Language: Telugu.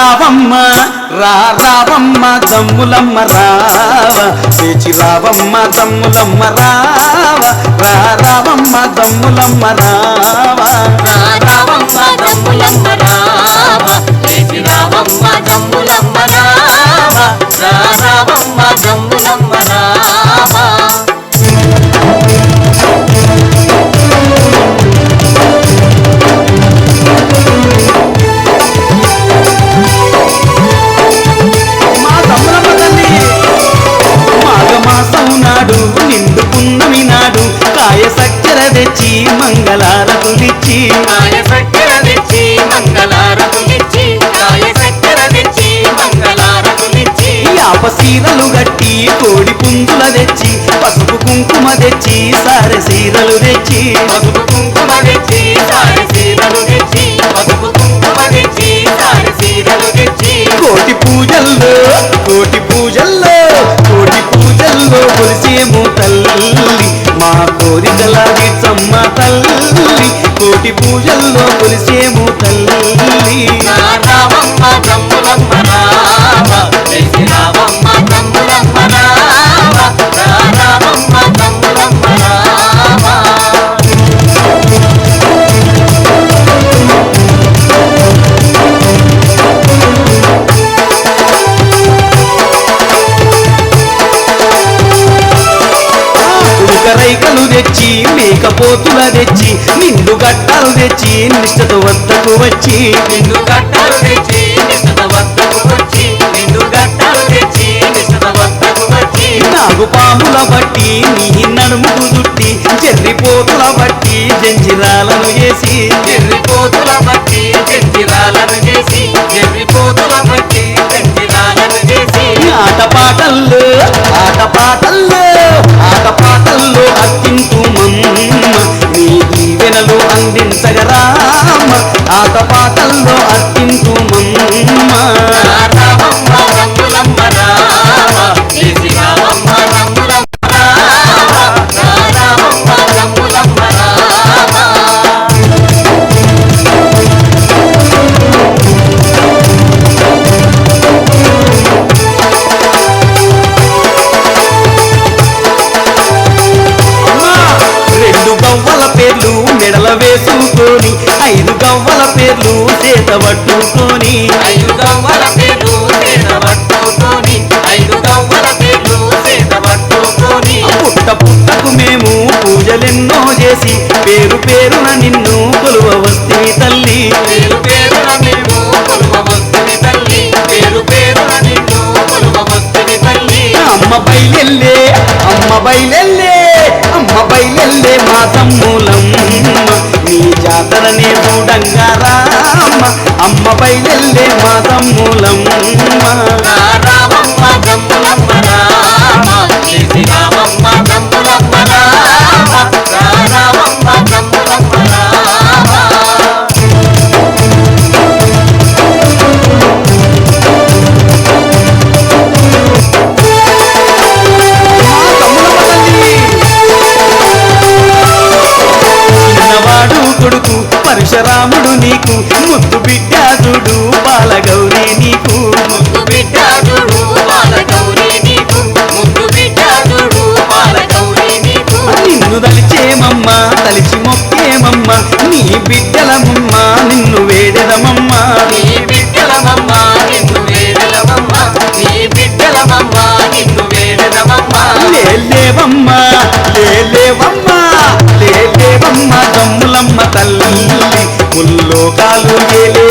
రావమ్మ రా రావమ్మ దమ్ములమ్మ రావ. లేచి రావమ్మ దమ్ములమ్మ రావ. రా రావమ్మ దమ్ములమ్మ రావ. రా కాయ మంగళారతులిచ్చి కాయ మంగళారతులిచ్చి యాప సీరలు గట్టి కోడి పుంజుల తెచ్చి పసుపు కుంకుమ తెచ్చి సారె సీరలు తెచ్చి. పసుపు కుంకుమ తెచ్చి సారి సీరలు తెచ్చి పసుపు కుంకుమ తెచ్చి సారి సీరలు తెచ్చి. కోటి పూజల్లో కోటి పూజల్లో కోటి పూజల్లో కొలిసేము తల్లి మా కోరికల తీర్చమ్మ తల్లి. కోటి పూజల్లో కొలిసేము తెచ్చి మేకపోతుల తెచ్చి నిండు గట్టాలు తెచ్చి నిష్టత వద్దకు వచ్చి. నిండు గట్టాలు తెచ్చి పేరు పేరున నిన్ను కొలువ వస్తే తల్లి. పేరు పేరున మేము కొలువ వస్తుంది తల్లి. పేరు పేరున నిన్ను కొలువ వస్తుంది తల్లి. అమ్మ బయలెల్లే అమ్మ బయలెల్లే అమ్మ బయలెల్లే మా తమ్ములమ్మ. నీ జాతరనే చూడంగా రామ్మ అమ్మ బయలెల్లే మా తమ్ములమ్మ. రాముడు నీకు ముద్దు బిడ్డాదుడు బాలగౌ లోకాలు ఏలే.